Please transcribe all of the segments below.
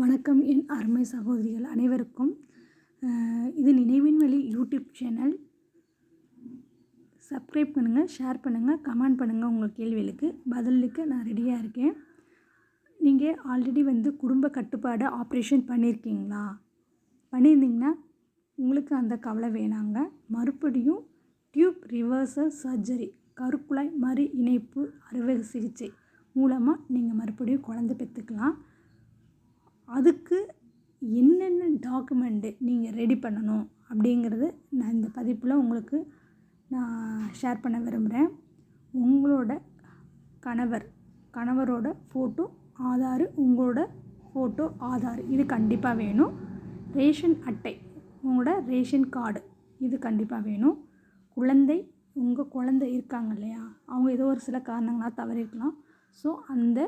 வணக்கம் என் அருமை சகோதரிகள் அனைவருக்கும் இது நினைவின் வழி யூடியூப் சேனல். சப்ஸ்கிரைப் பண்ணுங்கள் ஷேர் பண்ணுங்கள் கமெண்ட் பண்ணுங்கள் உங்கள் கேள்விகளுக்கு. பதிலுக்கு நான் ரெடியாக இருக்கேன். நீங்கள் ஆல்ரெடி வந்து குடும்ப கட்டுப்பாடு ஆப்ரேஷன் பண்ணியிருக்கீங்களா பண்ணியிருந்தீங்கன்னா உங்களுக்கு அந்த கவலை வேணாங்க. மறுபடியும் டியூப் ரிவர்சல் சர்ஜரி கருக்குழாய் மறு இணைப்பு அறுவை சிகிச்சை மூலமாக நீங்கள் மறுபடியும் குழந்த பெற்றுக்கலாம். அதுக்கு என்னென்ன டாக்குமெண்ட்டு நீங்கள் ரெடி பண்ணணும் அப்படிங்கிறது நான் இந்த பதிப்பில் உங்களுக்கு நான் ஷேர் பண்ண விரும்புகிறேன். உங்களோட கணவர் கணவரோட ஃபோட்டோ ஆதார் உங்களோட ஃபோட்டோ ஆதார் இது கண்டிப்பாக வேணும். ரேஷன் அட்டை உங்களோட ரேஷன் கார்டு இது கண்டிப்பாக வேணும். குழந்தை உங்கள் குழந்தை இருக்காங்க இல்லையா? அவங்க ஏதோ ஒரு சில காரணங்களாக தவறிருக்கலாம் ஸோ அந்த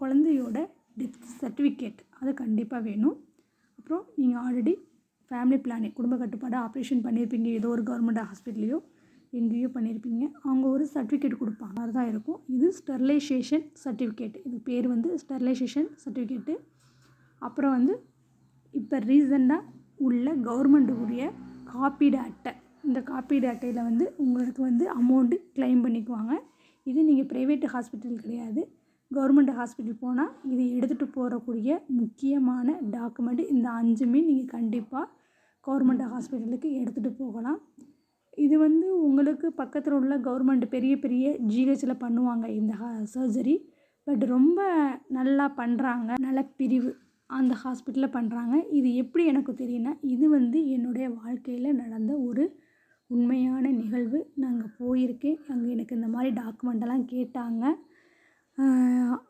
குழந்தையோட டெத் சர்டிஃபிகேட் அது கண்டிப்பாக வேணும். அப்புறம் நீங்கள் ஆல்ரெடி ஃபேமிலி பிளானிங் குடும்ப கட்டுப்பாடு ஆப்ரேஷன் பண்ணியிருப்பீங்க ஏதோ ஒரு கவர்மெண்ட் ஹாஸ்பிட்டலையோ எங்கேயோ பண்ணியிருப்பீங்க அவங்க ஒரு சர்டிஃபிகேட் கொடுப்பாங்க. தான் இருக்கும். இது ஸ்டெர்லைசேஷன் சர்டிஃபிகேட் இது பேர் வந்து ஸ்டெர்லைசேஷன் சர்டிஃபிகேட்டு அப்புறம் வந்து இப்போ ரீசெண்டாக உள்ள கவர்மெண்ட்டுக்குரிய காப்பீடு அட்டை இந்த காப்பீடு அட்டையில் வந்து உங்களுக்கு வந்து அமௌண்ட்டு க்ளைம் பண்ணிக்குவாங்க. இது நீங்கள் ப்ரைவேட் ஹாஸ்பிட்டல் கிடையாது. கவர்மெண்ட் ஹாஸ்பிட்டல் போனால் இது எடுத்துகிட்டு போகக்கூடிய முக்கியமான டாக்குமெண்ட் இந்த அஞ்சுமே நீங்கள் கண்டிப்பாக கவர்மெண்ட் ஹாஸ்பிட்டலுக்கு எடுத்துகிட்டு போகலாம். இது வந்து உங்களுக்கு பக்கத்தில் உள்ள கவர்மெண்ட் பெரிய பெரிய ஜிஹெச்சில் பண்ணுவாங்க இந்த சர்ஜரி. பட் ரொம்ப நல்லா பண்ணுறாங்க நல்ல பிரிவு அந்த ஹாஸ்பிட்டலில் பண்ணுறாங்க இது எப்படி எனக்கு தெரியும்னா இது வந்து என்னுடைய வாழ்க்கையில் நடந்த ஒரு உண்மையான நிகழ்வு. நாங்கள் போயிருக்கேன். அங்கே எனக்கு இந்த மாதிரி டாக்குமெண்டெல்லாம் கேட்டாங்க.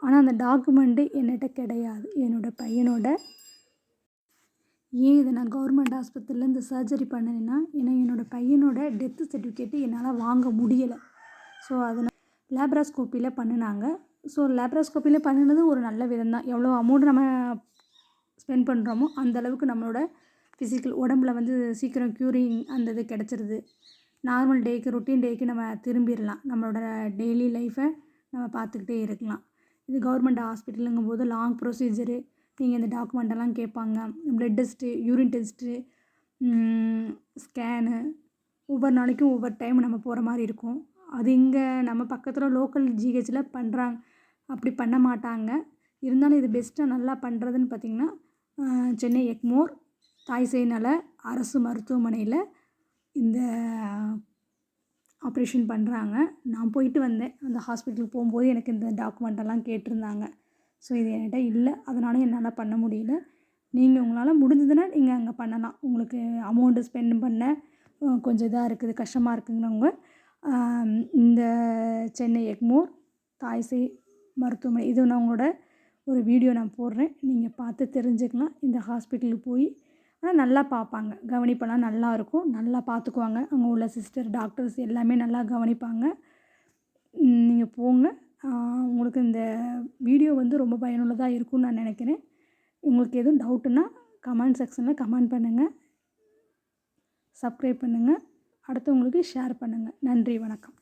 ஆனால் அந்த டாக்குமெண்ட்டு என்கிட்ட கிடையாது. என்னோடய பையனோட. ஏன் இதை நான் கவர்மெண்ட் ஆஸ்பத்திரியில் இந்த சர்ஜரி பண்ணினேன்னா ஏன்னா என்னோடய பையனோட டெத்து சர்டிஃபிகேட்டு என்னால் வாங்க முடியலை. ஸோ அதனால் லேப்ராஸ்கோப்பியில் பண்ணினாங்க. ஸோ லேப்ராஸ்கோப்பியில் பண்ணினது ஒரு நல்ல விதம் தான். எவ்வளோ அமௌண்ட் நம்ம ஸ்பெண்ட் பண்ணுறோமோ அந்தளவுக்கு நம்மளோட ஃபிசிக்கல் உடம்புல வந்து சீக்கிரம் க்யூரிங் அந்த இது கிடச்சிருது. நார்மல் டேக்கு ரொட்டீன் டேக்கு நம்ம திரும்பிடலாம். நம்மளோட டெய்லி லைஃப்பை நம்ம பார்த்துக்கிட்டே இருக்கலாம். இது கவர்மெண்ட் ஹாஸ்பிட்டலுங்கும் போது லாங் ப்ரொசீஜரு நீங்கள் இந்த டாக்குமெண்டெல்லாம் கேட்பாங்க. Blood test urine test scan ஒவ்வொரு நாளைக்கும் ஒவ்வொரு டைம் நம்ம போகிற மாதிரி இருக்கும். அது இங்கே நம்ம பக்கத்தில் லோக்கல் ஜிஹெச்சில் பண்ணுறாங்க. அப்படி பண்ண மாட்டாங்க. இருந்தாலும் இது பெஸ்ட்டாக நல்லா பண்ணுறதுன்னு பார்த்திங்கன்னா சென்னை எக்மோர் தாய் நல அரசு மருத்துவமனையில் இந்த ஆப்ரேஷன் பண்ணுறாங்க. நான் போயிட்டு வந்தேன். அந்த ஹாஸ்பிட்டலுக்கு போகும்போது எனக்கு இந்த டாக்குமெண்ட்டெல்லாம் கேட்டிருந்தாங்க. ஸோ இது என்கிட்ட இல்லை. அதனால் என்னால் பண்ண முடியல. நீங்கள் உங்களால் முடிஞ்சதுன்னா நீங்கள் அங்கே பண்ணலாம். உங்களுக்கு அமௌண்ட்டு ஸ்பெண்ட் பண்ண கொஞ்சம் இதாக இருக்குது கஷ்டமாக இருக்குங்கிறவங்க இந்த சென்னை எக்மோர் தாய்சை மருத்துவமனை இது நான் உங்களோட ஒரு வீடியோ நான் போடுறேன். நீங்கள் பார்த்து தெரிஞ்சுக்கலாம். இந்த ஹாஸ்பிட்டலுக்கு போய் ஆனால் நல்லா பார்ப்பாங்க கவனிப்பெல்லாம் நல்லா இருக்கும். நல்லா பார்த்துக்குவாங்க அங்கே உள்ள சிஸ்டர் டாக்டர்ஸ் எல்லாமே நல்லா கவனிப்பாங்க. நீங்கள் போங்க. உங்களுக்கு இந்த வீடியோ வந்து ரொம்ப பயனுள்ளதாக இருக்கும்னு நான் நினைக்கிறேன். உங்களுக்கு எதுவும் டவுட்டுன்னா கமெண்ட் செக்ஷனில் கமெண்ட் பண்ணுங்கள் சப்ஸ்கிரைப் பண்ணுங்கள் அடுத்தவங்களுக்கு ஷேர் பண்ணுங்கள் நன்றி வணக்கம்.